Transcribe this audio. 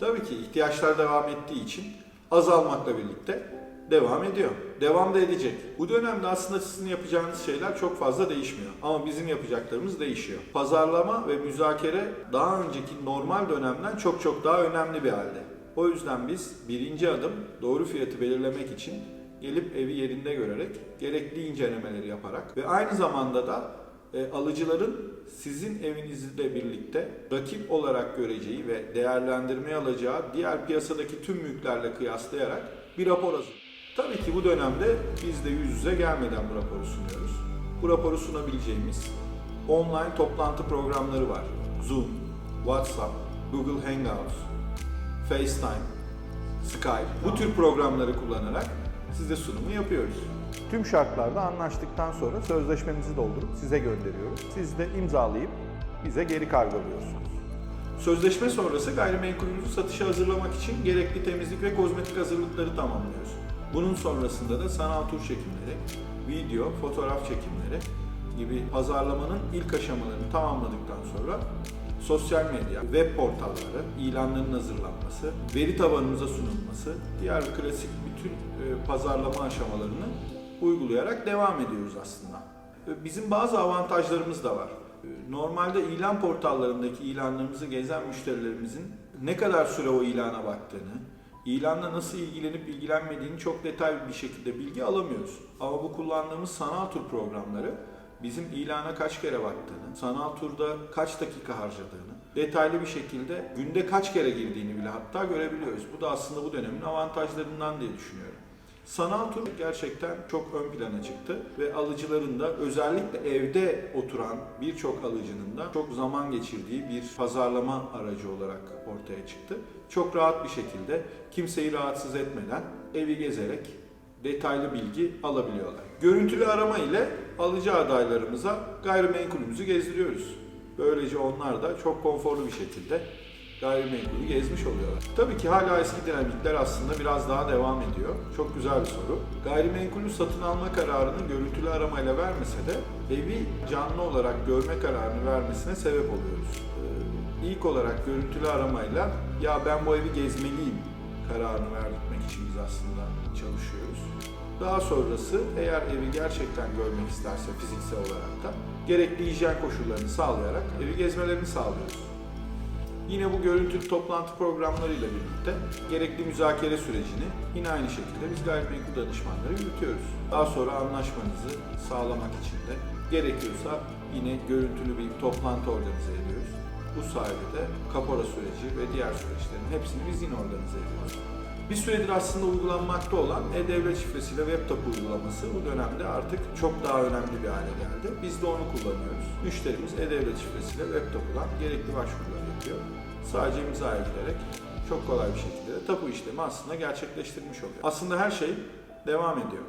Tabii ki ihtiyaçlar devam ettiği için azalmakla birlikte devam ediyor. Devam da edecek. Bu dönemde aslında sizin yapacağınız şeyler çok fazla değişmiyor. Ama bizim yapacaklarımız değişiyor. Pazarlama ve müzakere daha önceki normal dönemden çok çok daha önemli bir halde. O yüzden biz birinci adım doğru fiyatı belirlemek için gelip evi yerinde görerek gerekli incelemeleri yaparak ve aynı zamanda da e, alıcıların sizin evinizle birlikte rakip olarak göreceği ve değerlendirmeye alacağı diğer piyasadaki tüm mülklerle kıyaslayarak bir rapor hazır. Tabii ki bu dönemde biz de yüz yüze gelmeden bu raporu sunuyoruz. Bu raporu sunabileceğimiz online toplantı programları var. Zoom, WhatsApp, Google Hangouts, FaceTime, Skype. Bu tür programları kullanarak size sunumu yapıyoruz. Tüm şartlarda anlaştıktan sonra sözleşmemizi doldurup size gönderiyoruz. Siz de imzalayıp bize geri kargoluyorsunuz. Sözleşme sonrası gayrimenkulünüzü satışa hazırlamak için gerekli temizlik ve kozmetik hazırlıkları tamamlıyoruz. Bunun sonrasında da sanal tur çekimleri, video, fotoğraf çekimleri gibi pazarlamanın ilk aşamalarını tamamladıktan sonra sosyal medya, web portalları, ilanların hazırlanması, veri tabanımıza sunulması, diğer klasik bütün e, pazarlama aşamalarını uygulayarak devam ediyoruz aslında. E, Bizim bazı avantajlarımız da var. E, Normalde ilan portallarındaki ilanlarımızı gezen müşterilerimizin ne kadar süre o ilana baktığını, ilanla nasıl ilgilenip ilgilenmediğini çok detaylı bir şekilde bilgi alamıyoruz. Ama bu kullandığımız sanal tur programları bizim ilana kaç kere baktığını, sanal turda kaç dakika harcadığını, detaylı bir şekilde günde kaç kere girdiğini bile hatta görebiliyoruz. Bu da aslında bu dönemin avantajlarından diye düşünüyorum. Sanal tur gerçekten çok ön plana çıktı ve alıcıların da özellikle evde oturan birçok alıcının da çok zaman geçirdiği bir pazarlama aracı olarak ortaya çıktı. Çok rahat bir şekilde kimseyi rahatsız etmeden evi gezerek detaylı bilgi alabiliyorlar. Görüntülü arama ile alıcı adaylarımıza gayrimenkulümüzü gezdiriyoruz. Böylece onlar da çok konforlu bir şekilde gayrimenkulü gezmiş oluyorlar. Tabii ki hala eski dinamikler aslında biraz daha devam ediyor. Çok güzel bir soru. Gayrimenkulü satın alma kararını görüntülü aramayla vermese de evi canlı olarak görme kararını vermesine sebep oluyoruz. Ee, İlk olarak görüntülü aramayla ya ben bu evi gezmeliyim kararını verdirtmek için biz aslında çalışıyoruz. Daha sonrası eğer evi gerçekten görmek isterse fiziksel olarak da gerekli hijyen koşullarını sağlayarak evi gezmelerini sağlıyoruz. Yine bu görüntülü toplantı programlarıyla birlikte gerekli müzakere sürecini yine aynı şekilde biz gayrimenkul danışmanları yürütüyoruz. Daha sonra anlaşmanızı sağlamak için de gerekiyorsa yine görüntülü bir toplantı organize ediyoruz. Sayede de kapora süreci ve diğer süreçlerin hepsini biz yine organize ediyoruz. Bir süredir aslında uygulanmakta olan e-devlet şifresiyle web tapu uygulaması bu dönemde artık çok daha önemli bir hale geldi. Biz de onu kullanıyoruz. Müşterimiz e-devlet şifresiyle web tapudan gerekli başvurular yapıyor. Sadece imzaya giderek çok kolay bir şekilde de tapu işlemi aslında gerçekleştirmiş oluyor. Aslında her şey devam ediyor.